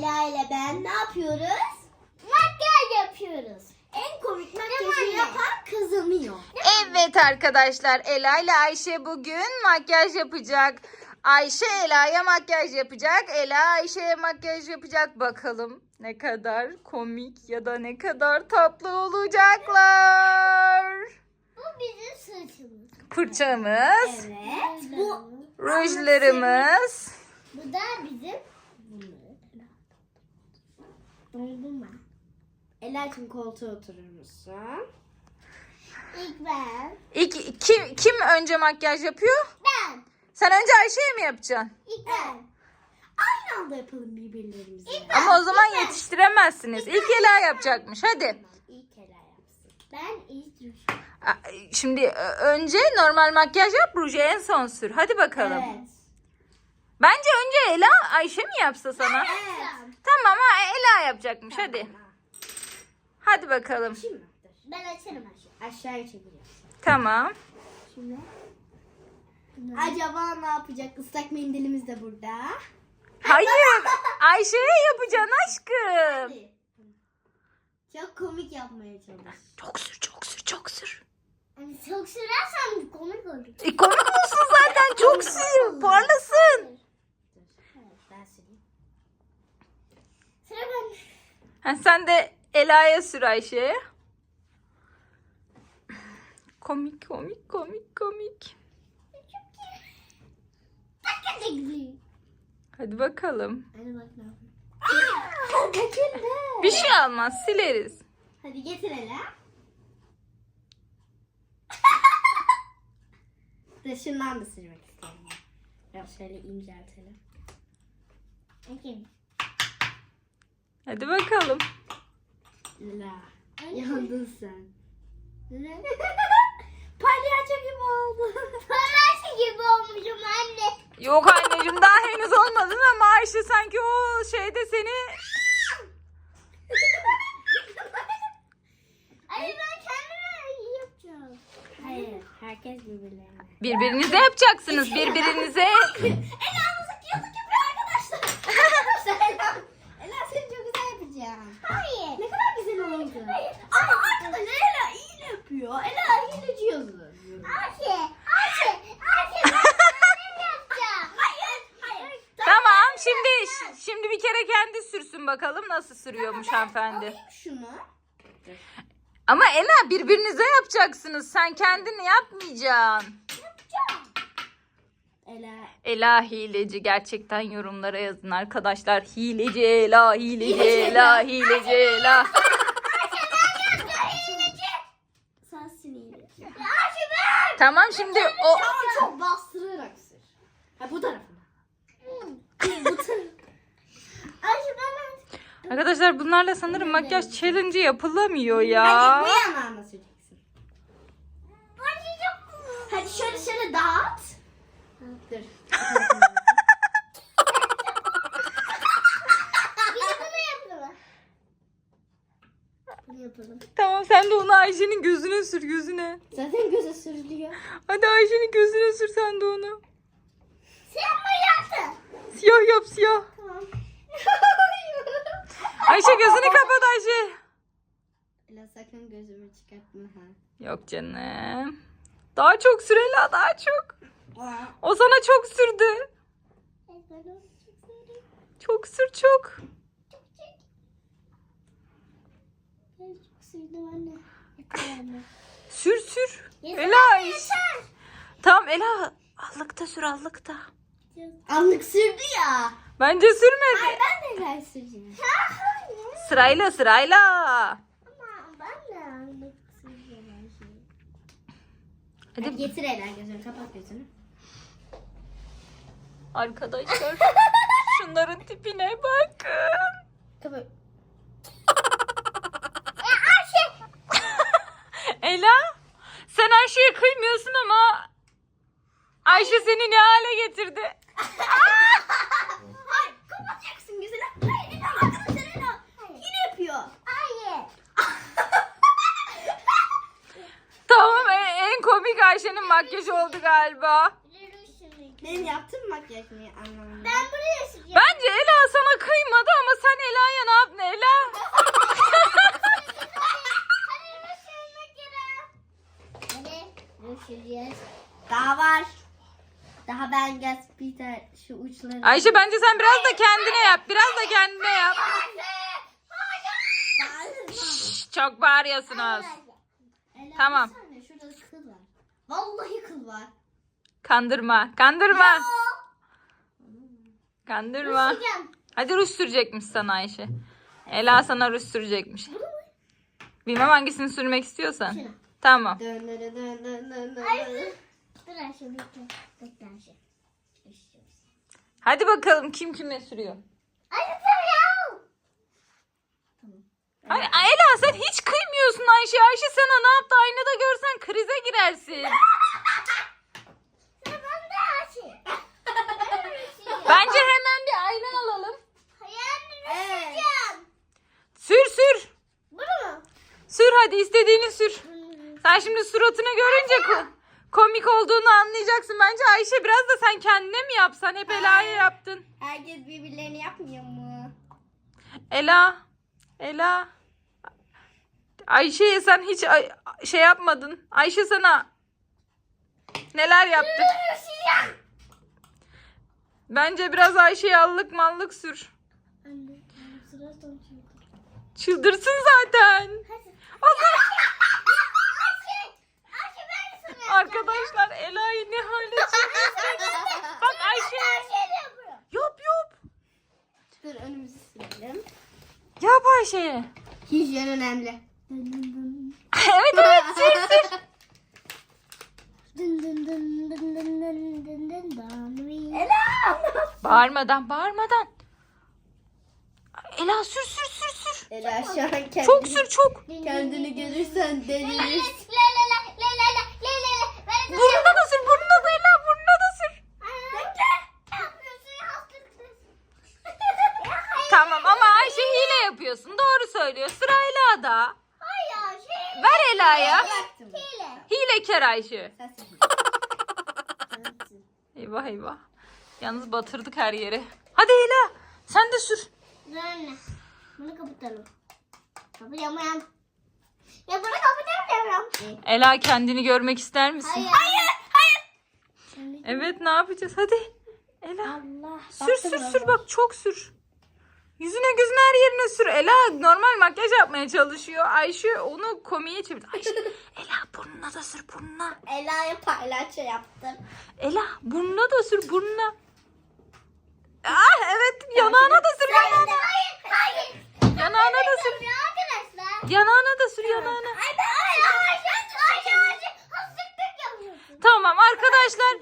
Ela ile ben ne yapıyoruz? Makyaj yapıyoruz. En komik makyajı yapan kazanıyor. Evet arkadaşlar Ela ile Ayşe bugün makyaj yapacak. Ayşe Ela'ya makyaj yapacak. Ela Ayşe'ye makyaj yapacak. Bakalım ne kadar komik ya da ne kadar tatlı olacaklar. Bu bizim saçımız. Fırçamız, Evet. Bu rujlarımız. bu da bizim dondurma. Ela'cığım koltuğa oturur musun? İlk ben. İlk, kim, kim önce makyaj yapıyor? Ben. Sen önce Ayşe'ye mi yapacaksın? İlk ben. Aynı anda yapalım birbirlerimize. Ama o zaman yetiştiremezsiniz. İlk Ela yapacakmış. Hadi. İlk Ela yapsın. Ben ilk ruj. Şimdi önce normal makyaj yap, ruju en son sür. Hadi bakalım. Evet. Bence önce Ela Ayşe mi yapsa sana? Evet. Tamam ha Ela yapacakmış hadi. Hadi bakalım. Şimdi. Ben açarım aşağı. Aşağıya çeviriyorsun. Tamam. Şimdi. Acaba ne yapacak? Islak mendilimiz de burada. Hayır. Ayşe'ye yapacaksın aşkım. Hadi. Çok komik yapmaya çalış. Çok sür çok sür çok sür. Yani çok sürersen komik olur. E, komik olsun zaten çok sür. Parlasın. Dur. Evet, ben süreyim. Sıra. Ha, sen de Ela'ya sür Ayşe'ye. Komik komik komik komik. Hadi bakalım. Hadi bak ne yapayım. Kaçırdı. Bir şey almaz sileriz. Hadi getir Ela. Dur şundan da sürmek istiyorum. Biraz şöyle inceltelim. Bakın. Hadi bakalım. Ela. Ay. Yandın sen. Palyaço gibi oldu. Parası gibi olmuşum anne. Yok anneciğim daha henüz olmadın ama Ayşe sanki o şeyde seni Ay ben kendime iyi yapacağım. Hayır, herkes birbirlerine. birbirinize yapacaksınız birbirinize. Ela mızık yazık yapıyor arkadaşlar. Arkadaşlar Ela. Ela seni çok güzel yapacağım. Hayır. Ne kadar güzel oldu. Ama arkadaşlar Ela iyi yapıyor. Ela hileci yazıyor. Ayşe. Ayşe. Ayşe. Ben kendim yapacağım. Hayır, hayır. Tamam şimdi şimdi bir kere kendi sürsün bakalım nasıl sürüyormuş hanımefendi. Alayım şunu. Ama Ela birbirinize yapacaksınız. Sen kendini yapmayacaksın. Ela. Ela hileci gerçekten yorumlara yazın arkadaşlar. Hileci Ela, hileci Ela, hileci Ela. Sensin hileci. Tamam şimdi o Ama çok bastırarak sür. Ha bu tarafına. bu tarafına. Ayşe ben. Arkadaşlar bunlarla sanırım makyaj challenge yapılamıyor Hadi ya. bu yanağına süreceksin. Hadi şöyle şöyle dağıt. Dur. Bir de bunu yapalım. Bunu yapalım. Tamam sen de onu Ayşe'nin gözüne sür gözüne. Zaten göze sürülüyor. Hadi Ayşe'nin gözüne sür sen de onu. Sen mi yaptın? Siyah yap siyah. Ayşe gözünü kapat Ayşe. Ela sakın gözümü çıkartma ha. Yok canım. Daha çok sür Ela daha çok. O sana çok sürdü. Ben onu çok sür çok. Çok çok. Ben çok sevdim anne. Yeter anne. Sür sür. Ela iş. Tamam Ela allıkta sür allıkta. Anlık sürdü ya. Bence sürmedi. Ay ben de Ela süreceğim. Sırayla sırayla. Ama ben de. Hadi Hadi getir Ela gözünü kapat gözünü. arkadaşlar şunların tipine bakın. Kapat. Ela sen Ayşe'ye kıymıyorsun ama Ayşe seni ne hale getirdi? Hayır kapatacaksın gözünü. Hayır Ela arkadaşlar Ela. Yine yapıyor. Hayır. Tamam en, en komik Makyajı oldu galiba. Benim yaptığım makyaj mı anlamadım. Ben buraya süreceğim. Bence Ela sana kıymadı ama sen Ela'ya ne yaptın Ela? Daha var. Daha ben gaz Peter şu uçları. Ayşe bence sen biraz da kendine yap. Biraz da kendine yap. Şşş, çok bağırıyorsunuz. Tamam. bir saniye, Şurada kıl var. Vallahi kıl var. Kandırma. Kandırma. Kandırma. Hocam. Hadi ruj sürecekmiş sana Ayşe. Ela sana ruj sürecekmiş. Bilmem hangisini sürmek istiyorsan. Şunu. Tamam. Dön dön dön dön dön dön. Dur Ayşe. Bekle Ayşe. Hadi bakalım kim kime sürüyor. Ayşe dur ya. Ay, Ela sen hiç kıymıyorsun Ayşe. Ayşe sana ne yaptı? Aynada görsen krize girersin. Bence hemen bir ayna alalım. Sür sür. Bunu mu? Sür hadi istediğini sür. Sen şimdi suratını görünce ko- komik olduğunu anlayacaksın. Bence Ayşe biraz da sen kendine mi yapsan? Hep Ela'ya yaptın. Herkes birbirlerini yapmıyor mu? Ela. Ela. Ayşe'ye sen hiç ay- şey yapmadın. Ayşe sana neler yaptı? Bence biraz Ayşe'ye allık mallık sür. Anne. Sıra son şimdi. Çıldırsın zaten. Hadi. O zaman- Ayşe. Ayşe ben sana. Arkadaşlar Ela'yı ne hale çevirsin. Bak Ayşe. Ayşe yapıyor. Yap yap. Dur önümüzü silelim. Yap Ayşe'ye. Hijyen önemli evet evet sür sür. Ela! Bağırmadan bağırmadan. Ela sür sür sür sür. Ela şu an kendini, çok sür çok. Kendini görürsen delirirsin. Ela'ya. Bıraktım. Hile. Hilekar Ayşe. Eyvah eyvah. Yalnız batırdık her yere. Hadi Ela sen de sür. Anne. Bunu kapatalım. Kapayamam. Ya bunu kapatamıyorum. Ela kendini görmek ister misin? Hayır. Hayır. Hayır. Evet ne yapacağız? Hadi. Ela. Allah. Sür sür sür bak çok sür. Yüzüne gözüne her yerine sür. Ela normal makyaj yapmaya çalışıyor. Ayşe onu komiye çevirdi. Ayşe, Ela burnuna da sür burnuna. Ela'ya paylaşça yaptım. Ela burnuna da sür burnuna. Ah evet yanağına da sür yanağına. Hayır. Hayır. Yanağına da sür. Arkadaşlar. Yanağına da sür yanağına. Ay ben. Tamam arkadaşlar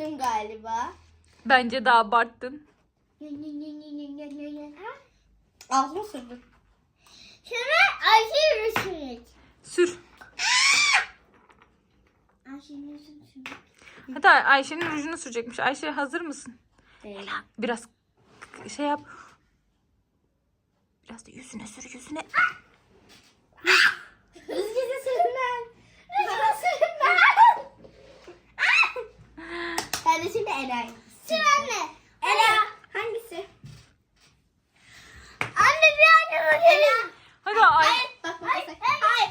Abarttım galiba. Bence de abarttın. Ağzıma sürdüm. Şimdi Ayşe Rüşvet. Sür. Ayşe Rüşvet. Hadi Ay- Ayşe'nin rujunu sürecekmiş. Ayşe hazır mısın? Değil. Biraz şey yap. Biraz da yüzüne sür yüzüne. Ben de şimdi Ela'yı. Sür anne. Ela. Hangisi? Anne bir anne bakayım. Ela. Hadi Ay. Bak bak Hayır. bak. Hayır.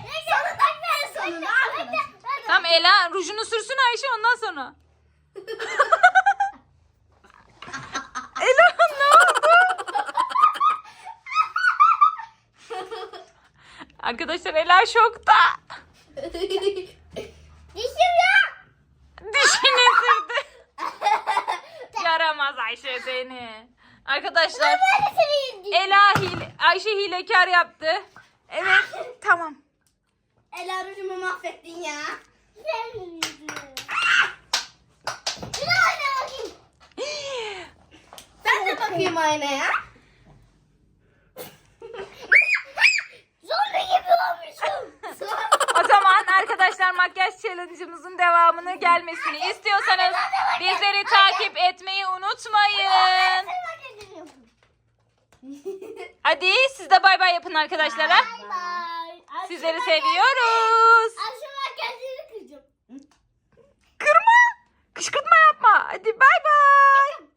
Arkadaş. Tamam Ela rujunu sürsün Ayşe ondan sonra. Ela ne oldu? Arkadaşlar Ela şokta. Dişim ya. Dişini sürdü. Yaramaz Ayşe seni. Arkadaşlar. Ela hile, Ayşe hilekar yaptı. Evet tamam. Ela rujumu mahvettin ya. Sen de anne bakayım. Ben de bakayım aynaya. Zombi gibi olmuşum. O zaman arkadaşlar makyaj challenge'ımızın devamını gelmesini istiyorsanız bizleri takip etmeyi unutmayın. Hadi siz de bay bay yapın arkadaşlara. Bay bay. Sizleri seviyoruz. Kıracağım. Kırma. Kışkırtma yapma. Hadi bay bay.